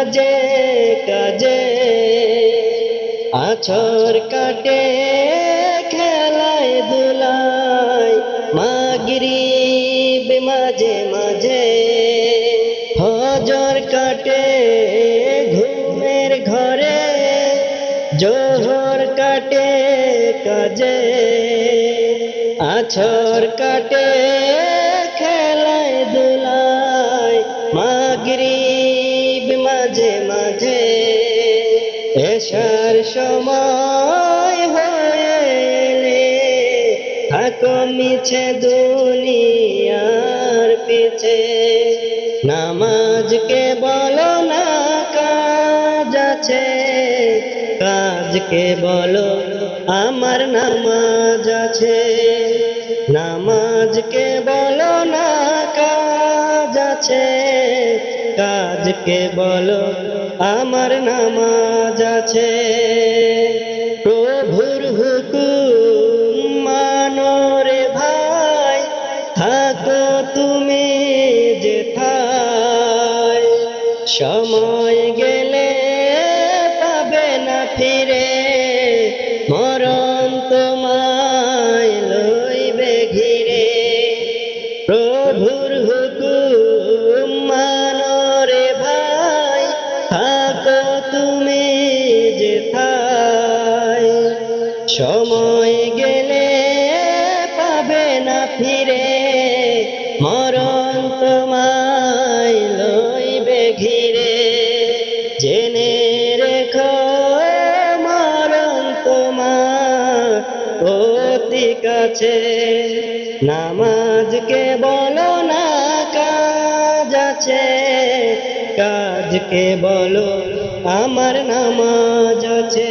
কাজে কাজে। আছর কাটে, খেলায় দুলায় মাগরি মাঝে মাঝে। হজর কাটে ঘুমের ঘরে। জোহর কাটে কাজে। আছর কাটে, খেলায় দুলায় মাগরিব মাঝে মাঝে এসার সময় হয়ে থাকো মিছে দুনিয়ার পিছে। নামাজকে বলো না কাজ আছে, কাজকে বলো আমার নামাজ আছে। নামাজকে বলো না কাজ আছে কাজকে বলো আমার নামাজ আছে। প্রভুর হুকুম মানরে ভাই থাকো তুমি যে সময় গেলে সময় গেলে পাবে না ফিরে। মরণ তোমায় লইবে ঘিরে। জেনে রেখো মরণ তোমার অতি কাছে। নামাজকে বলো না কাজ আছে। কাজকে বলো আমার নামাজ আছে।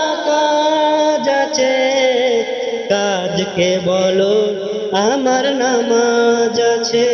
কাজকে বলো আমার নামাজ আছে।